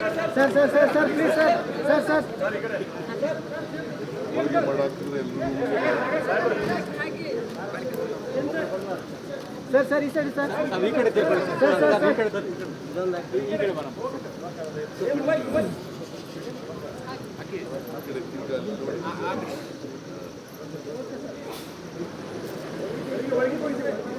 Sir sir sir sir please sir sir sir. Sir sir ಈ side sir. Sir sir. Sir ನಮ್ಮ light ಬರ್ತಾ ಐತಣ್ಣ sir. Sir sir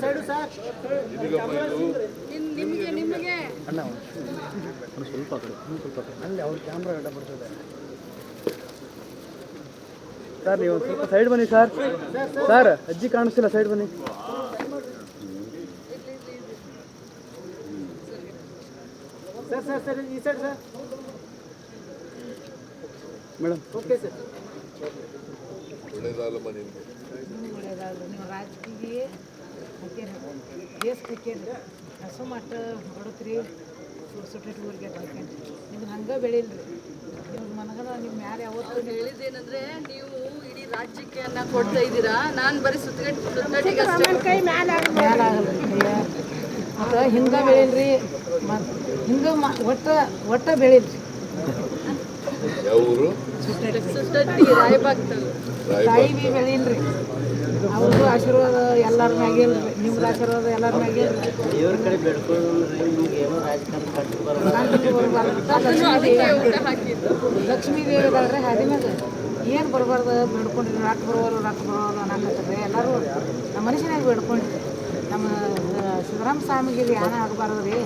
side sir ನಿಮಗೆ ನಿಮಗೆ ಅಣ್ಣ ಸ್ವಲ್ಪ ಕಡೆ ಸ್ವಲ್ಪ ಕಡೆ. ಅಲ್ಲಿ ಅವ್ರ ಕ್ಯಾಮ್ರಾ ಅಡ್ಡ ಬರ್ತದೆ ಸರ್ ನೀವು ಒಂದು ಸ್ವಲ್ಪ ಸೈಡ್ ಬನ್ನಿ ಸರ್ ಸರ್ ಅಜ್ಜಿ ಕಾಣಿಸ್ತಿಲ್ಲ ಸೈಡ್ ಬನ್ನಿ ಸರ್ ಸರ್ ಸರ್ ಈ side sir madam okay sir ಒಳ್ಳೇದಲ್ಲಮ್ಮ ನಿನ್ಗೆ ಒಳ್ಳೇದಾದ್ರು ನೀವು ರಾಜಕೀಯ ಹಾಕೇರಿ ದೇಶಕ್ಕೆ ಹಾಕೇರಿ ಹಸು ಮಟ್ಟ ಬಡತ್ರಿ ಸುಟ್ಟಿಟ್ರಿಗೆ ಹಾಕೇರಿ ನಿಮ್ಗೆ ಹಂಗೆ ಬೆಳಿಲ್ರಿ ನಿಮ್ಗೆ ಮನಗನ ನಿಮ್ಮ ಯಾರು ಯಾವತ್ತು ಹೇಳಿದ್ದೇನಂದ್ರೆ ನೀವು ಇಡೀ ರಾಜ್ಯಕ್ಕೆ ಅನ್ನ ಕೊಡ್ತಾ ಇದ್ದೀರಾ? ನಾನು ಬರೀ ಸುತ್ತಗಟ್ಟಿ ಮತ್ತು ಹಿಂಗೆ ಬೆಳಿಲ್ರಿ ಮತ್ತು ಹಿಂಗೆ ಒಟ್ಟ ಒಟ್ಟ ಬೆಳೀಲ್ರಿ ಸುತ್ತಟ್ಟಿ ತಾಯಿ ಬಿ ಅವ್ರದ್ದು ಆಶೀರ್ವಾದ ಎಲ್ಲರ ಮ್ಯಾಗಿಲ್ರಿ ನಿಮ್ದು ಆಶೀರ್ವಾದ ಎಲ್ಲರ ಮ್ಯಾಗಿಲ್ರಿ ದೇವ್ರ ಕಡೆ ಬೆಳ್ಕೊಂಡ್ರೆ ನಿಮ್ಗೆ ಏನೋ ರಾಜಕಾರಣ ಕಟ್ಟು ಊಟ ಹಾಕಿದ್ದು. ಲಕ್ಷ್ಮೀ ದೇವಿ ಇದಾಳ್ರಿ ಹಾದಿ ಮ್ಯಾಗ ಏನು ಬರಬಾರ್ದು? ಬೇಡ್ಕೊಂಡ್ರಿ ರೊಕ್ಕ ಬರೋರು ರೊಕ್ಕ ಬರೋರು ಅನ್ನಕತ್ತಾರೆ ಎಲ್ಲರೂ ನಮ್ಮ ಮನುಷ್ಯನಾಗ ಬೇಡ್ಕೊಂಡು ನಮ್ಮ ಶಿವರಾಮ ಸ್ವಾಮಿಗೆ ಯಾನ ಆಗಬಾರ್ದು ರೀ.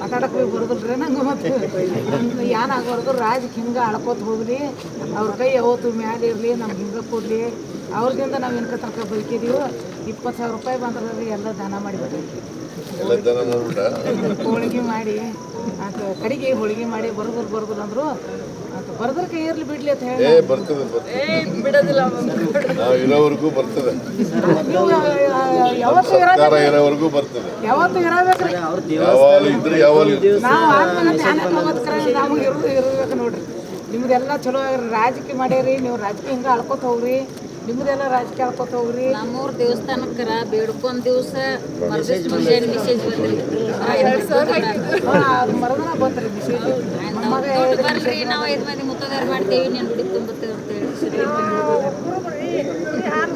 ಮಾತಾಡಕ್ಕೆ ಬರೋದಿಲ್ಲ ರೀ ನಂಗೆ ಮತ್ತು. ಯಾನ ಆಗಬಾರ್ದು ರಾಜಕ್ಕೆ ಹಿಂಗೆ ಅಳ್ಕೋತ ಹೋಗ್ಲಿ. ಅವ್ರ ಕೈ ಯಾವತ್ತು ಮ್ಯಾಲೆ ಇರಲಿ, ನಮ್ಗೆ ಹಿಂಗೆ ಕೊಡಲಿ. ಅವ್ರದಿಂದ ನಾವು ಇನ್ಕ ತನಕ ಬದುಕಿದೀವಿ ಇಪ್ಪತ್ತು ಸಾವಿರ ರೂಪಾಯಿ ಬಂದ್ರೆ ಎಲ್ಲ ದಾನ ಮಾಡಿಬಿಟ್ರಿ ಎಲ್ಲ ಹೋಳಿಗೆ ಮಾಡಿ ಆತ ಕಡೆಗೆ ಹೋಳಿಗೆ ಮಾಡಿ ಬರೋದ್ರ ಬರ್ಬೋದು ಅಂದ್ರು. ಆತ ಬರ್ದ್ರ ಕೈ ಇರ್ಲಿ ಬಿಡ್ಲಿ ಅಂತ ಹೇಳಿ ಏ ಬರ್ತದೆ ಬರ್ತದೆ. ಬಿಡೋದಿಲ್ಲ ನಾವು ಇರೋವರೆಗೂ ಬರ್ತದೆ. ಯಾವತ್ತು ಸರ್ಕಾರ ಇರೋವರೆಗೂ ಬರ್ತದೆ. ಯಾವತ್ತು ಇರಬೇಕ್ರಿ. ಯಾವಾಗ ಇದ್ರೆ ಯಾವಾಗ ನಾವು ಇರೋದು ಇರ್ಬೇಕು ನೋಡ್ರಿ. ನಿಮ್ದೆಲ್ಲ ಚಲೋ ಆಗ್ರಿ. ರಾಜಕೀಯ ಮಾಡ್ಯಾರಿ ನೀವು ರಾಜಕೀಯ ಹಿಂಗೆ ಅಳ್ಕೊತ ಹೋಗ್ರಿ. ನಿಮ್ದೆಲ್ಲ ರಾಜಕೀಯ ಅಳ್ಕೊತ ಹೋಗ್ರಿ. ನಮ್ಮೂರ್ ದೇವಸ್ಥಾನಕ್ಕರ ಬೇಡ್ಕೊಂಡ್ ದಿವಸ ಮೆಸೇಜ್ ಬಂದ್ರಿ. ಮರದನ ಬಂತ್ರಿ ಮೆಸೇಜ್ ಬರ್ರಿ ನಾವು ಐದು ಮಂದಿ ಮುತ್ತಗಾರ ಮಾಡ್ತೇವಿ ನೀನು ಹುಡುಗಿ ತುಂಬತ್ತೇವೆ ಹಾಲು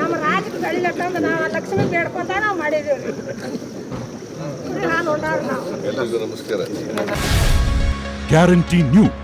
ನಮ್ಮ ರಾಜಕ್ಕೆ ನಾವು ಲಕ್ಷ್ಮಿ ಬೇಡ್ಕೊಂತ ನಾವು ಮಾಡಿದೀವಿ ರೀ ಹಾಲು ಉಂಡವ್ರಿ ನಾವು ಎಲ್ರಿಗೂ ನಮಸ್ಕಾರ. Guarantee news